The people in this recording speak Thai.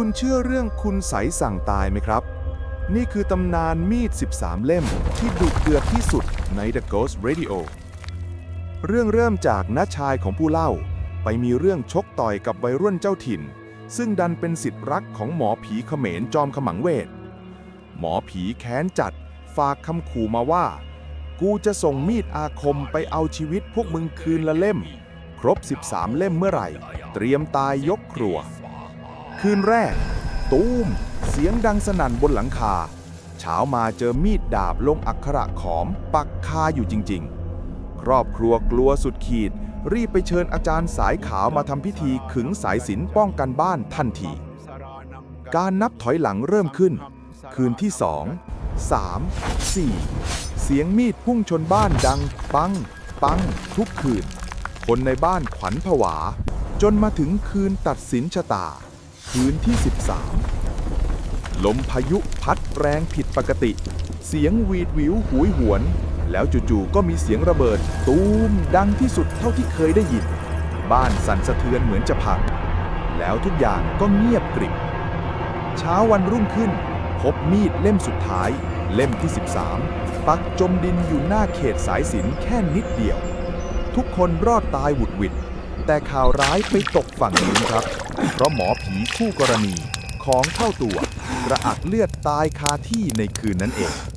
คุณเชื่อเรื่องคุณใสยสั่งตายไหมครับ นี่คือตำนานมีด 13 เล่มที่ดุเดือดที่สุดใน The Ghost Radio เรื่องเริ่มจากน้าชายของผู้เล่า ไปมีเรื่องชกต่อยกับวัยรุ่นเจ้าถิ่น ซึ่งดันเป็นสิทธิ์รักของหมอผีเขมรจอมขมังเวท หมอผีแค้นจัดฝากคำขู่มาว่า กูจะส่งมีดอาคมไปเอาชีวิตพวกมึงคืนละเล่ม ครบ 13 เล่มเมื่อไหร่ เตรียมตายยกครัว คืนแรก ตูม เสียงดังสนั่นบนหลังคา เช้ามาเจอมีดดาบลงอักขระขอม ปักคาอยู่จริง ๆ ครอบครัวกลัวสุดขีด รีบไปเชิญอาจารย์สายขาวมาทำพิธีขึงสายสินป้องกันบ้านทันที การนับถอยหลังเริ่มขึ้น คืนที่สองสามสี่เสียงมีดพุ่งชนบ้านดัง ปัง ปัง ทุกคืน คนในบ้านขวัญผวา จนมาถึงคืนตัดสินชะตา คืนที่ 13 ลมพายุพัดแรงผิดปกติ เสียงหวีดวิวหวยหวน แล้วจู่ๆก็มีเสียงระเบิด ตูมดังที่สุดเท่าที่เคยได้ยิน บ้านสั่นสะเทือนเหมือนจะพัง แล้วทุกอย่างก็เงียบกริบ เช้าวันรุ่งขึ้น พบมีดเล่มสุดท้าย เล่มที่ 13 ปักจมดินอยู่หน้าเขตสายสินแค่นิดเดียว ทุกคนรอดตายหวุดหวิด แต่ข่าวร้ายไปตกฝั่งนู้นครับ เพราะหมอผีคู่กรณีของเข้าตัวกระอักเลือดตายคาที่ในคืนนั้นเอง